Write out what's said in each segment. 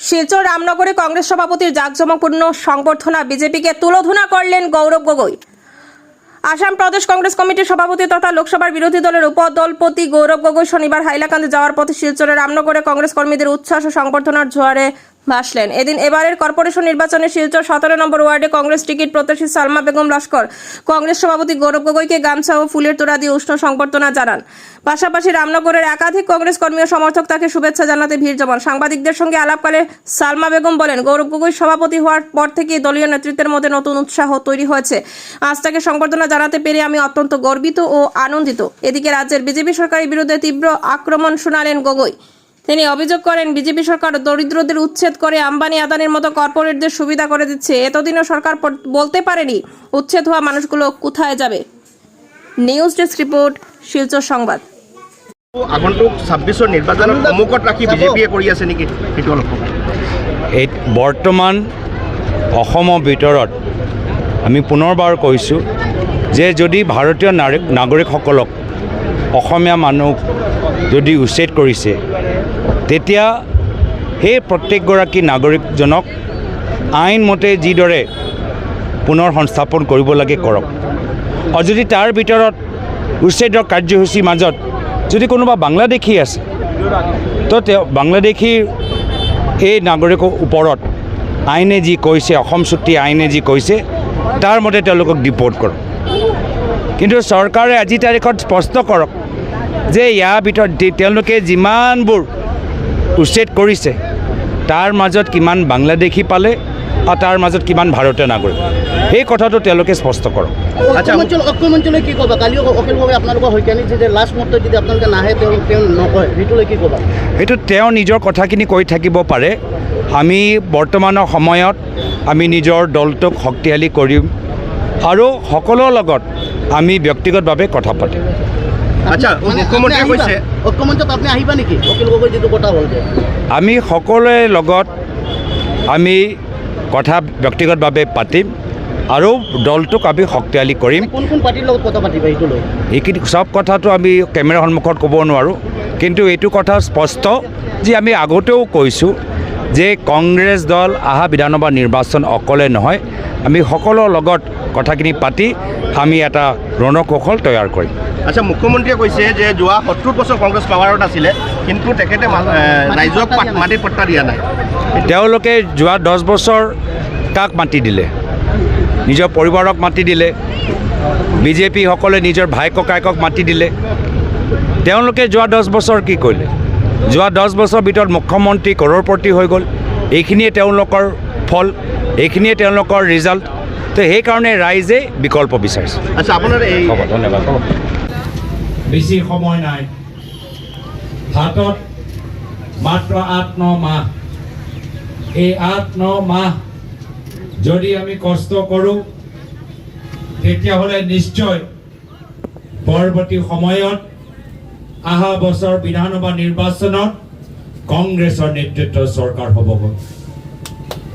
শিলচর রামনগরে কংগ্রেস সভাপতির জাঁকজমকপূর্ণ সংবর্ধনা বিজেপিকে তুলোধুনা করলেন গৌরব গগৈ। আসাম প্রদেশ কংগ্রেস কমিটির সভাপতি তথা লোকসভার বিরোধী দলের উপদলপতি গৌরব গগৈ শনিবার হাইলাকান্দি যাওয়ার পথে শিলচরের রামনগরে কংগ্রেস কর্মীদের উচ্ছ্বাস ও সংবর্ধনার জোয়ারে ভাসলেন এদিন এবারের কর্পোরেশন নির্বাচনে শিলচর সতেরো নম্বর ওয়ার্ডে কংগ্রেস টিকিট প্রত্যাশী সালমা বেগম লস্কর, কংগ্রেস সভাপতি গৌরব গগৈকে গামছা ও ফুলের তোড়া দিয়ে উষ্ণ সংবর্ধনা জানান। পাশাপাশি রামনগরের একাধিক কংগ্রেস কর্মী ও সমর্থক তাকে শুভেচ্ছা জানাতে ভিড় জমান। সাংবাদিকদের সঙ্গে আলাপকালে সালমা বেগম বলেন, গৌরব গগৈ সভাপতি হওয়ার পর থেকেই দলীয় নেতৃত্বের মধ্যে নতুন উৎসাহ তৈরি হয়েছে। আজ তাকে সংবর্ধনা জানাতে পেরে আমি অত্যন্ত গর্বিত ও আনন্দিত। এদিকে রাজ্যের বিজেপি সরকারের বিরুদ্ধে তীব্র আক্রমণ শোনালেন গগৈ। তিনি অভিযোগ করেন বিজেপি সরকার দরিদ্রদের উচ্ছেদ করে আম্বানি আদানির মতো কর্পোরেটদের সুবিধা করে দিচ্ছে। এতদিনও সরকার বলতে পারেনি উচ্ছেদ হওয়া মানুষগুলো কোথায় যাবে। নিউজ ডেস্ক ৰিপৰ্ট শিলচৰ সংবাদ। আগন্তুক ছাব্বিছৰ নিৰ্বাচনত সন্মুখত ৰাখি বিজেপিয়ে কৰি আছে নেকি সেইটো অলপ এই বৰ্তমান অসমৰ ভিতৰত আমি পুনৰবাৰ কৈছোঁ যে যদি ভাৰতীয় নাগৰিকসকলক অসমীয়া মানুহ যদি উচ্ছেদ কৰিছে তেতিয়া সেই প্ৰত্যেকগৰাকী নাগৰিকজনক আইনমতে যিদৰে পুনৰ সংস্থাপন কৰিব লাগে কৰক। আৰু যদি তাৰ ভিতৰত উচ্ছেদৰ কাৰ্যসূচীৰ মাজত যদি কোনোবা বাংলাদেশী আছে, তো তেওঁ বাংলাদেশীৰ এই নাগৰিকৰ ওপৰত আইনে যি কৈছে, অসম চুক্তি আইনে যি কৈছে, তাৰ মতে তেওঁলোকক ডিপৰ্ট কৰক। কিন্তু চৰকাৰে আজি তাৰিখত স্পষ্ট কৰক যে ইয়াৰ ভিতৰত তেওঁলোকে যিমানবোৰ উচ্ছেদ কৰিছে। তাৰ মাজত কিমান বাংলাদেশী পালে আৰু তাৰ মাজত কিমান ভাৰতীয় নাগৰিক। সেই কথাটো তেওঁলোকে স্পষ্ট কৰক। আচ্ছা। সেইটো তেওঁ নিজৰ কথাখিনি কৈ থাকিব পাৰে। আমি বৰ্তমানৰ সময়ত আমি নিজৰ দলটোক শক্তিশালী কৰিম আৰু সকলোৰ লগত আমি ব্যক্তিগতভাৱে কথা পাতিম। আচ্ছা মানে মুখ্যমন্ত্ৰীয়ে আপুনি আহিবা? কৈছে ঐক্য আপুনি আহিবা নেকি? অখিল গগৈ যিটো কথা হ'ল যে। আমি সকলোৰে লগত আমি কথা ব্যক্তিগতভাৱে পাতিম আৰু দলটোক আমি শক্তিশালী কৰিম। কোন কোন পাৰ্টীৰ লগত কথা পাতিবা সেইটো লৈ? এইখিনি চব কথাটো আমি কেমেৰা সন্মুখত ক'ব নোৱাৰোঁ। কিন্তু এইটো কথা স্পষ্ট যে আমি আগতেও কৈছোঁ যে কংগ্ৰেছ দল অহা বিধানসভা নিৰ্বাচন অকলে নহয় আমি সকলোৰ লগত কথাখিনি পাতি আমি এটা ৰণকৌশল তৈয়াৰ কৰিম। আচ্ছা মুখ্যমন্ত্ৰীয়ে কৈছে যে যোৱা সত্তৰ বছৰ কংগ্ৰেছ পাৱাৰত আছিলে কিন্তু তেখেতে ৰাইজক পাত- মাটিৰ পট্টা দিয়া নাই। তেওঁলোকে যোৱা দহ বছৰ কাক মাতি দিলে? নিজৰ পৰিবাৰক মাতি দিলে? বিজেপিসকলে নিজৰ ভাই ককায়েকক মাতি দিলে? তেওঁলোকে যোৱা দহ বছৰ কি কৰিলে? যোৱা দহ বছৰ ভিতৰত মুখ্যমন্ত্ৰী কৰৰপতি হৈ গ'ল। এইখিনিয়ে তেওঁলোকৰ ফল এইখিনিয়ে তেওঁলোকৰ ৰিজাল্ট তো সেইকাৰণে ৰাইজে বিকল্প বিচাৰিছে। আচ্ছা আপোনাৰ এই হ'ব ধন্যবাদ। বেছি সময় নাই। হাতত মাত্ৰ আঠ ন মাহ। এই আঠ ন মাহ যদি আমি কষ্ট কৰোঁ তেতিয়াহ'লে নিশ্চয় পৰৱৰ্তী সময়ত অহা বছৰ বিধানসভা নিৰ্বাচনত কংগ্ৰেছৰ নেতৃত্বৰ চৰকাৰ হ'বগৈ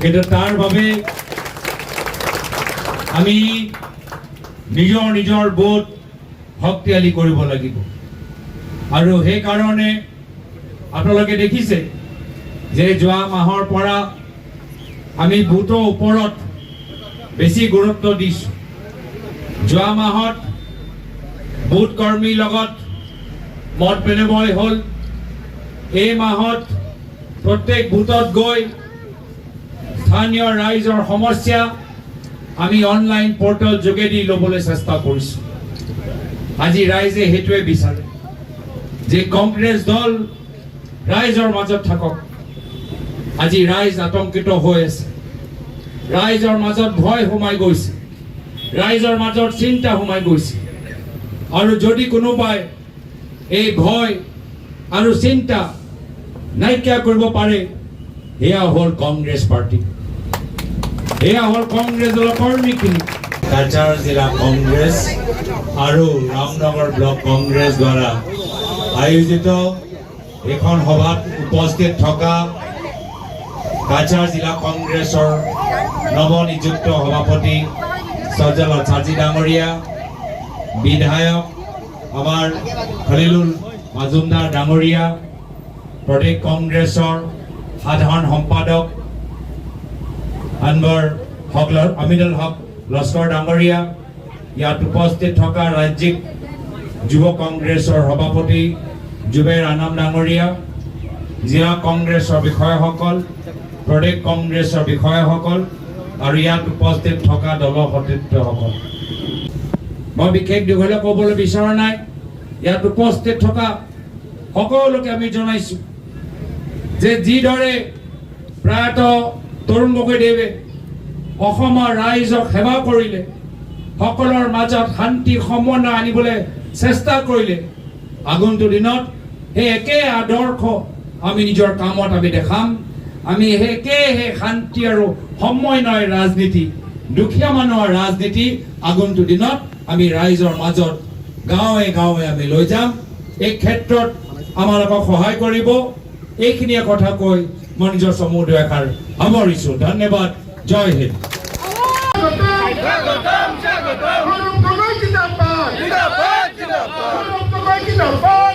কিন্তু তাৰ বাবে আমি নিজৰ নিজৰ বোধ শক্তিশালী কৰিব লাগিব। আৰু সেইকাৰণে আপোনালোকে দেখিছে যে যোৱা মাহৰ পৰা আমি বুথৰ ওপৰত বেছি গুৰুত্ব দিছোঁ। যোৱা মাহত বুথ কৰ্মীৰ লগত মত বিনিময় হ'ল। এই মাহত প্ৰত্যেক বুথত গৈ স্থানীয় ৰাইজৰ সমস্যা আমি অনলাইন পৰ্টেল যোগেদি ল'বলৈ চেষ্টা কৰিছোঁ। আজি ৰাইজে সেইটোৱে বিচাৰে যে কংগ্ৰেছ দল ৰাইজৰ মাজত থাকক। আজি ৰাইজ আতংকিত হৈ আছে। ৰাইজৰ মাজত ভয় সোমাই গৈছে। ৰাইজৰ মাজত চিন্তা সোমাই গৈছে। আৰু যদি কোনোবাই এই ভয় আৰু চিন্তা নাইকিয়া কৰিব পাৰে, সেয়া হ'ল কংগ্ৰেছ পাৰ্টি। এয়া হ'ল কংগ্ৰেছ দলৰ কৰ্মীখিনি কাছাৰ জিলা কংগ্ৰেছ আৰু ৰামনগৰ ব্লক কংগ্ৰেছ দ্বাৰা আয়োজিত এইখন সভাত উপস্থিত থকা কাছাৰ জিলা কংগ্ৰেছৰ নৱনিযুক্ত সভাপতি সজল চাজি ডাঙৰীয়া বিধায়ক আমাৰ খলিলুল মাজুমদাৰ ডাঙৰীয়া প্ৰদেশ কংগ্ৰেছৰ সাধাৰণ সম্পাদক আনবৰ হক আমিনুল হক লস্কৰ ডাঙৰীয়া ইয়াত উপস্থিত থকা ৰাজ্যিক যুৱ কংগ্ৰেছৰ সভাপতি জুবেৰ আনাম ডাঙৰীয়া জিলা কংগ্ৰেছৰ বিষয়াসকল প্ৰদেশ কংগ্ৰেছৰ বিষয়াসকল আৰু ইয়াত উপস্থিত থকা দলৰ সতীৰ্থসকল। মই বিশেষ দীঘলীয়া ক'বলৈ বিচৰা নাই। ইয়াত উপস্থিত থকা সকলোকে আমি জনাইছোঁ যে যিদৰে প্ৰয়াত তৰুণ গগৈদেৱে অসমৰ ৰাইজক সেৱা কৰিলে সকলৰ মাজত শান্তি সমন্বয় আনিবলৈ চেষ্টা কৰিলে আগন্তুক দিনত সেই একে আদৰ্শ আমি নিজৰ কামত আমি দেখাম। আমি সেই একে সেই শান্তি আৰু সমন্বয় ৰাজনীতি দুখীয়া মানুহৰ ৰাজনীতি আগন্তুক দিনত আমি ৰাইজৰ মাজত গাঁৱে গাঁৱে আমি লৈ যাম। এই ক্ষেত্ৰত আমালোকক সহায় কৰিব। এইখিনিয়ে কথা কৈ মই নিজৰ চমু দুএষাৰ সামৰিছোঁ। ধন্যবাদ। জয় হিন্দ। রাহুল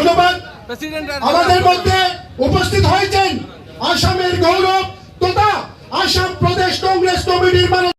ধন্যবাদ। আমাদের মধ্যে উপস্থিত হয়েছেন আসামের গৌরব তথা আসাম প্রদেশ কংগ্রেস কমিটির মানে